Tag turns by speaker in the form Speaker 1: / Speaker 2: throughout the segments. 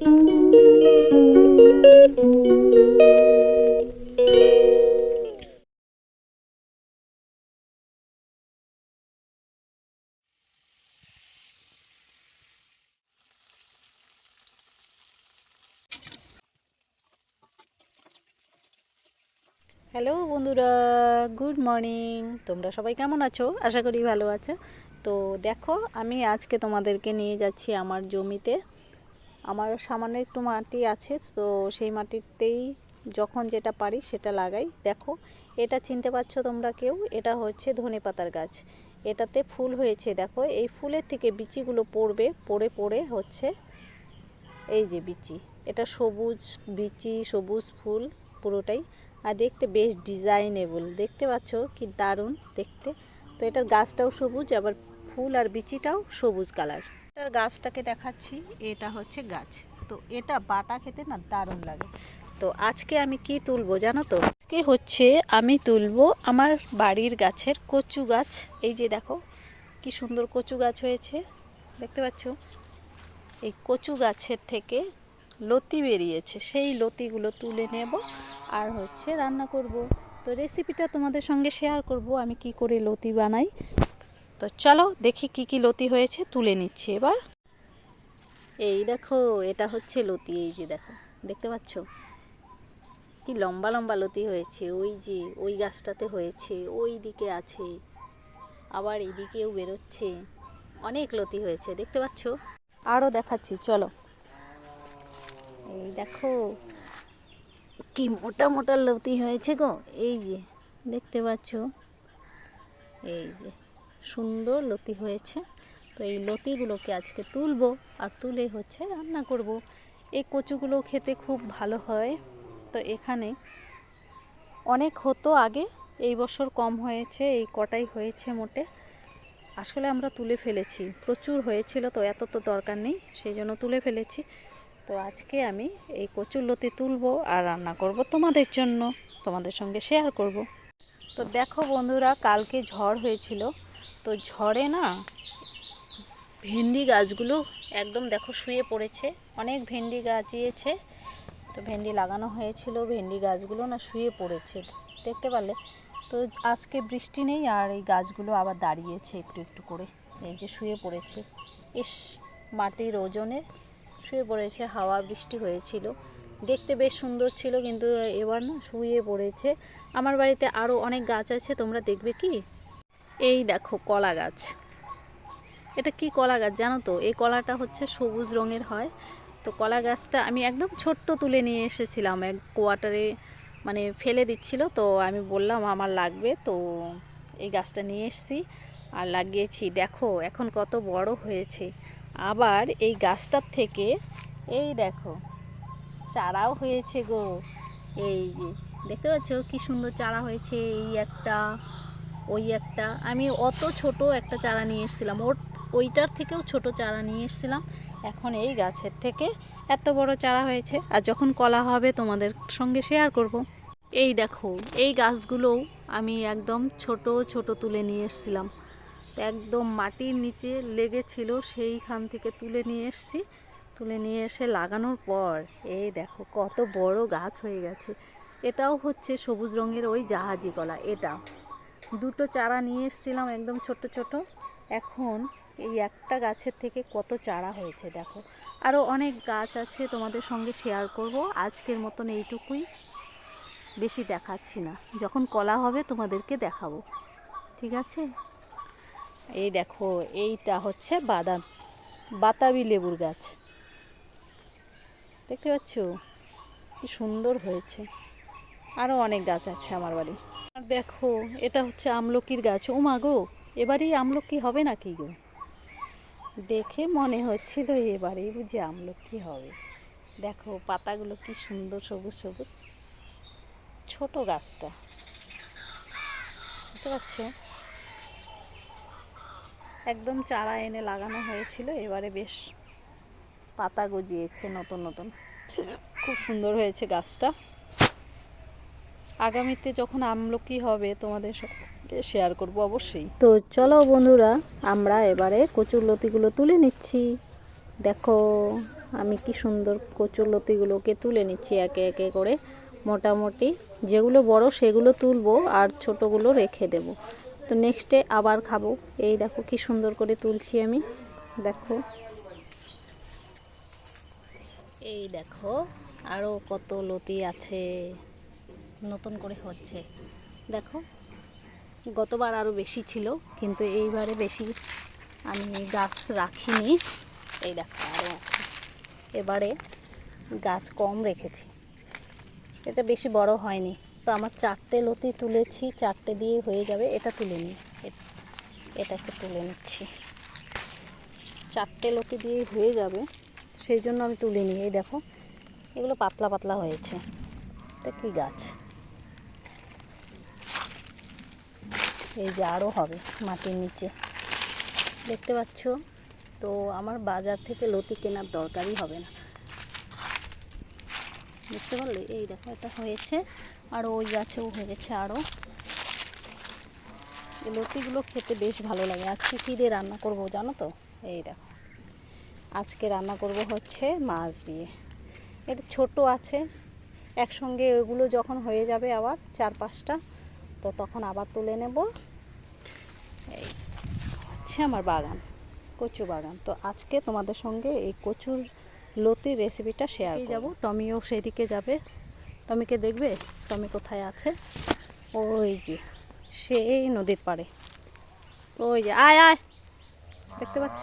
Speaker 1: Hello বন্ধুরা, good morning. তোমরা সবাই কেমন আছো? আশা করি ভালো আছো। তো দেখো, আমি আজকে তোমাদেরকে নিয়ে যাচ্ছি আমার জমিতে। আমার সামান্য একটু মাটি আছে, তো সেই মাটিতেই যখন যেটা পারি সেটা লাগাই। দেখো, এটা চিনতে পারছ তোমরা কেউ? এটা হচ্ছে ধনে পাতার গাছ। এটাতে ফুল হয়েছে, দেখো। এই ফুলের থেকে বিচিগুলো পড়বে, পড়ে পড়ে হচ্ছে এই যে বিচি। এটা সবুজ বিচি, সবুজ ফুল পুরোটাই। আর দেখতে বেশ ডিজাইনেবল। দেখতে পাচ্ছ কি দারুণ দেখতে। তো এটার গাছটাও সবুজ, আবার ফুল আর বিচিটাও সবুজ কালার। এটার গাছটাকে দেখাচ্ছি, এটা হচ্ছে গাছ। তো এটা বাটা খেতে না দারুণ লাগে। তো আজকে আমি কি তুলবো জানো তো? আজকে হচ্ছে আমি তুলবো আমার বাড়ির গাছের কচু গাছ। এই যে দেখো, কি সুন্দর কচু গাছ হয়েছে। দেখতে পাচ্ছ? এই কচু গাছের থেকে লতি বেরিয়েছে। সেই লতিগুলো তুলে নেব আর হচ্ছে রান্না করব। তো রেসিপিটা তোমাদের সঙ্গে শেয়ার করব, আমি কি করে লতি বানাই। তো চলো দেখি কি কি লতি হয়েছে, তুলে নিচ্ছি এবার। এই দেখো, এটা হচ্ছে লতি, এই যে দেখো, দেখতে পাচ্ছ? কি লম্বা লম্বা লতি হয়েছে, ওই যে, ওই গাছটাতে হয়েছে, ওই দিকে আছে, আবার এদিকেও বেরোচ্ছে, অনেক লতি হয়েছে, দেখতে পাচ্ছ? আরও দেখাচ্ছি, চলো। এই দেখো, কি মোটা মোটা লতি হয়েছে গো, এই যে, দেখতে পাচ্ছ? এই যে। সুন্দর লতি হয়েছে। তো এই লতিগুলোকে আজকে তুলবো আর তুলে হচ্ছে রান্না করব। এই কচুগুলো খেতে খুব ভালো হয়। তো এখানে অনেক হতো আগে, এই বছর কম হয়েছে, এই কটাই হয়েছে মোটে। আসলে আমরা তুলে ফেলেছি, প্রচুর হয়েছিল তো এত তো দরকার নেই, সেই জন্য তুলে ফেলেছি। তো আজকে আমি এই কচুর লতি তুলবো আর রান্না করব তোমাদের জন্য, তোমাদের সঙ্গে শেয়ার করব। তো দেখো বন্ধুরা, কালকে ঝড় হয়েছিল তো ঝড়ে না ভেন্ডি গাছগুলো একদম দেখো শুয়ে পড়েছে। অনেক ভেন্ডি গাছিয়েছে তো ভেন্ডি লাগানো হয়েছিল, ভেন্ডি গাছগুলো না শুয়ে পড়েছে, দেখতে পারলে। তো আজকে বৃষ্টি নেই আর এই গাছগুলো আবার দাঁড়িয়েছে একটু একটু করে। এই যে শুয়ে পড়েছে। ইস, মাটির ওজনে শুয়ে পড়েছে, হাওয়া বৃষ্টি হয়েছিল। দেখতে বেশ সুন্দর ছিল কিন্তু এবার না শুয়ে পড়েছে। আমার বাড়িতে আরও অনেক গাছ আছে, তোমরা দেখবে কি? এই দেখো কলা গাছ। এটা কি কলা গাছ জানো তো? এই কলাটা হচ্ছে সবুজ রঙের হয়। তো কলা গাছটা আমি একদম ছোট্ট তুলে নিয়ে এসেছিলাম, এক কোয়ার্টারে মানে ফেলে দিচ্ছিল। তো আমি বললাম, আমার লাগবে। তো এই গাছটা নিয়ে এসেছি আর লাগিয়েছি। দেখো, এখন কত বড় হয়েছে। আবার এই গাছটার থেকে, এই দেখো, চারাও হয়েছে গো। এই যে, দেখতে পাচ্ছ? কি সুন্দর চারা হয়েছে এই একটা। ওই একটা, আমি অত ছোট একটা চারা নিয়ে এসেছিলাম। ওর, ওইটার থেকেও ছোট চারা নিয়ে এসেছিলাম। এখন এই গাছের থেকে এত বড় চারা হয়েছে। আর যখন কলা হবে, তোমাদের সঙ্গে শেয়ার করব। এই দেখো, এই গাছগুলোও আমি একদম ছোট ছোট তুলে নিয়ে এসেছিলাম। একদম মাটির নিচে লেগেছিল, সেইখান থেকে তুলে নিয়ে এসেছি। তুলে নিয়ে এসে লাগানোর পর, এই দেখো কত বড় গাছ হয়ে গেছে। এটাও হচ্ছে সবুজ রঙের ওই জাহাজি কলা, এটা। দুটো চারা নিয়ে এসেছিলাম একদম ছোট ছোট। এখন এই একটা গাছের থেকে কত চারা হয়েছে দেখো। আরও অনেক গাছ আছে তোমাদের সঙ্গে শেয়ার করব। আজকের মতন এইটুকুই। বেশি দেখাচ্ছি না। যখন কলা হবে তোমাদেরকে দেখাবো। ঠিক আছে? এই দেখো, এইটা হচ্ছে বাদাম। বাতাবি লেবুর গাছ। দেখতে পাচ্ছ? কি সুন্দর হয়েছে। আরও অনেক গাছ আছে আমার বাড়ি। দেখো, এটা হচ্ছে আমলকির গাছ। ও মা গো এবারেই আমলকি হবে নাকি গো? দেখে মনে হচ্ছিল এবারেই বুঝি আমলকি হবে। দেখো, পাতাগুলো কি সুন্দর সবুজ সবুজ। ছোট গাছটা। বুঝতে পারছ? একদম চারা এনে লাগানো হয়েছিল, এবারে বেশ পাতা গজিয়েছে নতুন নতুন। খুব সুন্দর হয়েছে গাছটা। আগামীতে যখন আমলকি হবে, তোমাদের সঙ্গে শেয়ার করব অবশ্যই। তো চলো বন্ধুরা, আমরা এবারে কচুর লতিগুলো তুলে নিচ্ছি। দেখো, আমি কি সুন্দর কচুর লতিগুলোকে তুলে নিচ্ছি একে একে করে। মোটামুটি যেগুলো বড় সেগুলো তুলবো আর ছোটোগুলো রেখে দেব। তো নেক্সটে আবার খাব। এই দেখো কি সুন্দর করে তুলছি আমি। দেখো। এই দেখো আরও কত লতি আছে। নতুন করে হচ্ছে। দেখো, গতবার আরও বেশি ছিল, কিন্তু এইবারে বেশি আমি গাছ রাখিনি। এই দেখো আরও এবারে গাছ কম রেখেছি। এটা বেশি বড় হয়নি। তো আমার চারটে লতি তুলেছি, চারটে দিয়ে হয়ে যাবে। এটা তুলে নিই। এটাকে তুলে নিচ্ছি। চারটে লতি দিয়ে হয়ে যাবে। সেই জন্য আমি তুলে নিই। এই দেখো, এগুলো পাতলা পাতলা হয়েছে। এটা কি গাছ? এই যে আরও হবে মাটির নিচে। দেখতে পাচ্ছ? তো আমার বাজার থেকে লতি কেনার দরকারই হবে না। বুঝতে পারলে? এই দেখো, এটা হয়েছে। আর ওই গাছেও হয়েছে আরও এই লতিগুলো খেতে বেশ ভালো লাগে। আজকে কী দিয়ে রান্না করব জানো তো? এই দেখো। আজকে রান্না করব হচ্ছে মাছ দিয়ে। এটা ছোট আছে। একসঙ্গে ওগুলো যখন হয়ে যাবে আবার চার পাঁচটা তো তখন আবার তুলে নেব। এই হচ্ছে আমার বাগান কচু বাগান। তো আজকে তোমাদের সঙ্গে এই কচুর লতির রেসিপিটা শেয়ার যাব টমিও সেদিকে যাবে। টমিকে দেখবে? টমি কোথায় আছে? ওই যে সেই নদীর পাড়ে। ওই যে আয় আয়। দেখতে পাচ্ছ?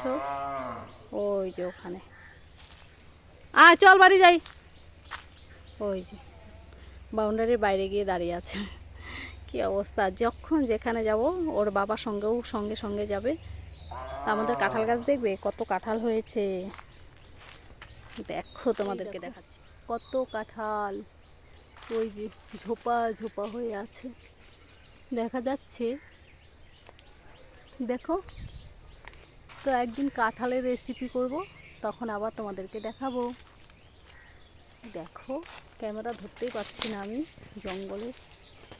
Speaker 1: ওই যে ওখানে। আয় চল বাড়ি যাই। ওই যে বাউন্ডারির বাইরে গিয়ে দাঁড়িয়ে আছে। কি অবস্থা? যখন যেখানে যাব ওর বাবার সঙ্গেও সঙ্গে সঙ্গে যাবে। আমাদের কাঁঠাল গাছ দেখবে? কত কাঁঠাল হয়েছে। দেখো তোমাদেরকে দেখাচ্ছি। কত কাঁঠাল। ওই যে ঝোপা ঝোপা হয়ে আছে। দেখা যাচ্ছে। দেখো। তো একদিন কাঁঠালের রেসিপি করব তখন আবার তোমাদেরকে দেখাবো। দেখো ক্যামেরা ধরতেই পারছি না আমি জঙ্গলে।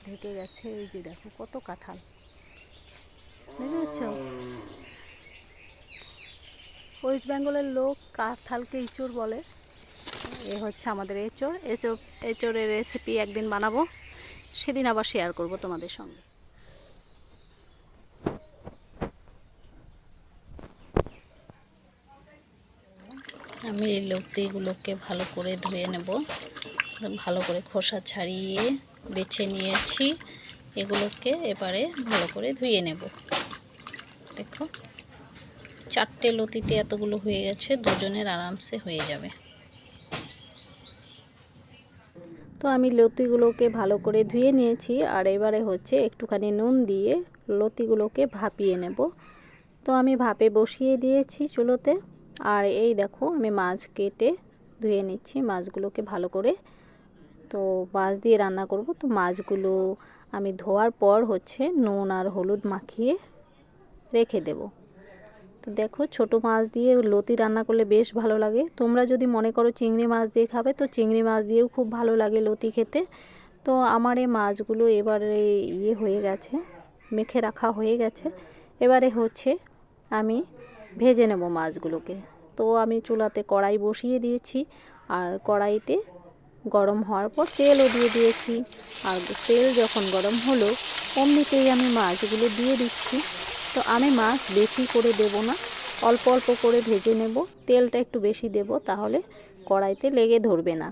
Speaker 1: ঢেকে গেছে, এই যে দেখো কত কাঁঠাল। ওয়েস্ট বেঙ্গলের লোক কাঁঠালকে ইঁচড় বলে। এ হচ্ছে আমাদের এঁচড়। এঁচড় এঁচড়ের রেসিপি একদিন বানাবো। সেদিন আবার শেয়ার করব তোমাদের সঙ্গে। আমি এই লতিগুলোকে ভালো করে ধুয়ে নেব। ভালো করে খোসা ছাড়িয়ে বেছে নিয়েছি। এগুলোকে এবারে ভালো করে ধুয়ে নেব। দেখো, চারটে লতিতে এতগুলো হয়ে গেছে, দুজনের আরামসে হয়ে যাবে। তো আমি লতিগুলোকে ভালো করে ধুয়ে নিয়েছি, আর এবারে হচ্ছে একটুখানি নুন দিয়ে লতিগুলোকে ভাপিয়ে নেব। তো আমি ভাপে বসিয়ে দিয়েছি চুলোতে, আর এই দেখো আমি মাছ কেটে ধুয়ে নিচ্ছি, মাছগুলোকে ভালো করে তো মাছ দিয়ে রান্না করব। তো মাছগুলো আমি ধোয়ার পর হচ্ছে নুন আর হলুদ মাখিয়ে রেখে দেব। তো দেখো ছোট মাছ দিয়ে লতি রান্না করলে বেশ ভালো লাগে। তোমরা যদি মনে করো চিংড়ি মাছ দিয়ে খাবে, তো চিংড়ি মাছ দিয়েও খুব ভালো লাগে লতি খেতে। তো আমার এই মাছগুলো এবারে ইয়ে হয়ে গেছে, মেখে রাখা হয়ে গেছে। এবারে হচ্ছে আমি ভেজে নেব মাছগুলোকে। তো আমি চুলাতে কড়াই বসিয়ে দিয়েছি। আর কড়াইতে গরম হওয়ার পর তেলও দিয়ে দিয়েছি। আর তেল যখন গরম হলো, অমনিতেই আমি মাছগুলো দিয়ে দিচ্ছি। তো আমি মাছ বেশি করে দেব না, অল্প অল্প করে ভেজে নেব। তেলটা একটু বেশি দেব, তাহলে কড়াইতে লেগে ধরবে না।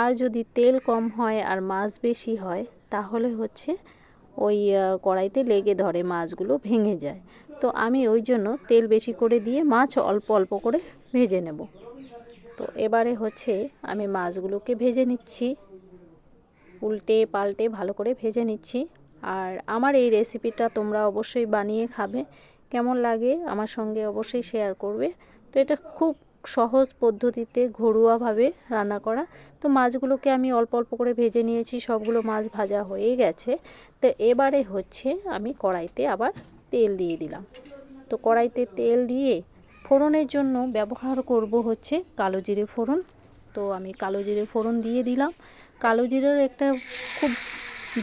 Speaker 1: আর যদি তেল কম হয় আর মাছ বেশি হয়, তাহলে হচ্ছে ওই কড়াইতে লেগে ধরে মাছগুলো ভেঙে যায়। তো আমি ওই জন্য তেল বেশি করে দিয়ে মাছ অল্প অল্প করে ভেজে নেব। তো এবারে হচ্ছে আমি মাছগুলোকে ভেজে নিচ্ছি। উল্টে পাল্টে ভালো করে ভেজে নিচ্ছি। আর আমার এই রেসিপিটা তোমরা অবশ্যই বানিয়ে খাবে। কেমন লাগে আমার সঙ্গে অবশ্যই শেয়ার করবে। তো এটা খুব সহজ পদ্ধতিতে ঘরোয়াভাবে রান্না করা। তো মাছগুলোকে আমি অল্প অল্প করে ভেজে নিয়েছি, সবগুলো মাছ ভাজা হয়ে গেছে। তো এবারে হচ্ছে আমি কড়াইতে আবার তেল দিয়ে দিলাম। তো কড়াইতে তেল দিয়ে ফোড়নের জন্য ব্যবহার করব হচ্ছে কালো জিরে ফোড়ন। তো আমি কালো জিরে ফোড়ন দিয়ে দিলাম। কালো জিরের একটা খুব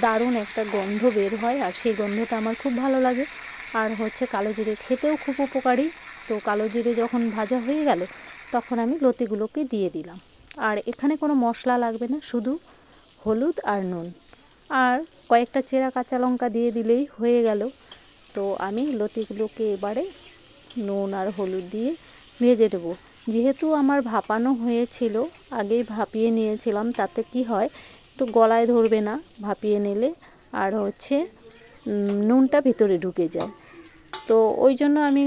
Speaker 1: দারুণ একটা গন্ধ বের হয় আর সেই গন্ধটা আমার খুব ভালো লাগে। আর হচ্ছে কালো জিরে খেতেও খুব উপকারী। তো কালো জিরে যখন ভাজা হয়ে গেল, তখন আমি লতিগুলোকে দিয়ে দিলাম। আর এখানে কোনো মশলা লাগবে না, শুধু হলুদ আর নুন। আর কয়েকটা চেরা কাঁচা লঙ্কা দিয়ে দিলেই হয়ে গেল। তো আমি লতিগুলোকে এবারে নুন আর হলুদ দিয়ে ভেজে দেবো যেহেতু আমার ভাপানো হয়েছিল, আগেই ভাপিয়ে নিয়েছিলাম, তাতে কি হয়, একটু গলায় ধরবে না, ভাপিয়ে নিলে আর হচ্ছে নুনটা ভিতরে ঢুকে যায়। তো ওই জন্য আমি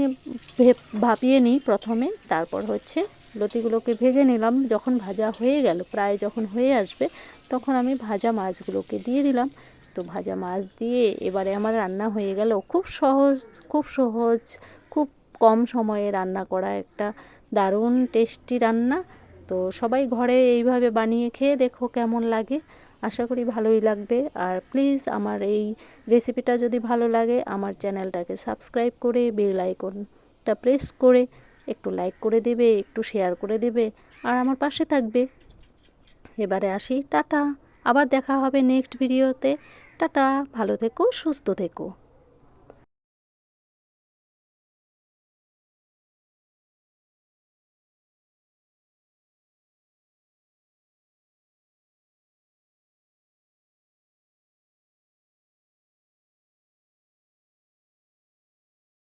Speaker 1: ভাপিয়ে নিই প্রথমে, তারপর হচ্ছে লতিগুলোকে ভেজে নিলাম। যখন ভাজা হয়ে গেল, প্রায় যখন হয়ে আসবে, তখন আমি ভাজা মাছগুলোকে দিয়ে দিলাম। তো ভাজা মাছ দিয়ে এবারে আমার রান্না হয়ে গেল। খুব সহজ খুব সহজ কম সময়ে রান্না করা একটা দারুণ টেস্টি রান্না। তো সবাই ঘরে এইভাবে বানিয়ে খেয়ে দেখো কেমন লাগে। আশা করি ভালোই লাগবে। আর প্লিজ আমার এই রেসিপিটা যদি ভালো লাগে, আমার চ্যানেলটাকে সাবস্ক্রাইব করে বেল আইকনটা প্রেস করে একটু লাইক করে দেবে, একটু শেয়ার করে দেবে, আর আমার পাশে থাকবে। এবারে আসি, টাটা। আবার দেখা হবে নেক্সট ভিডিওতে। টাটা, ভালো থেকো, সুস্থ থেকো।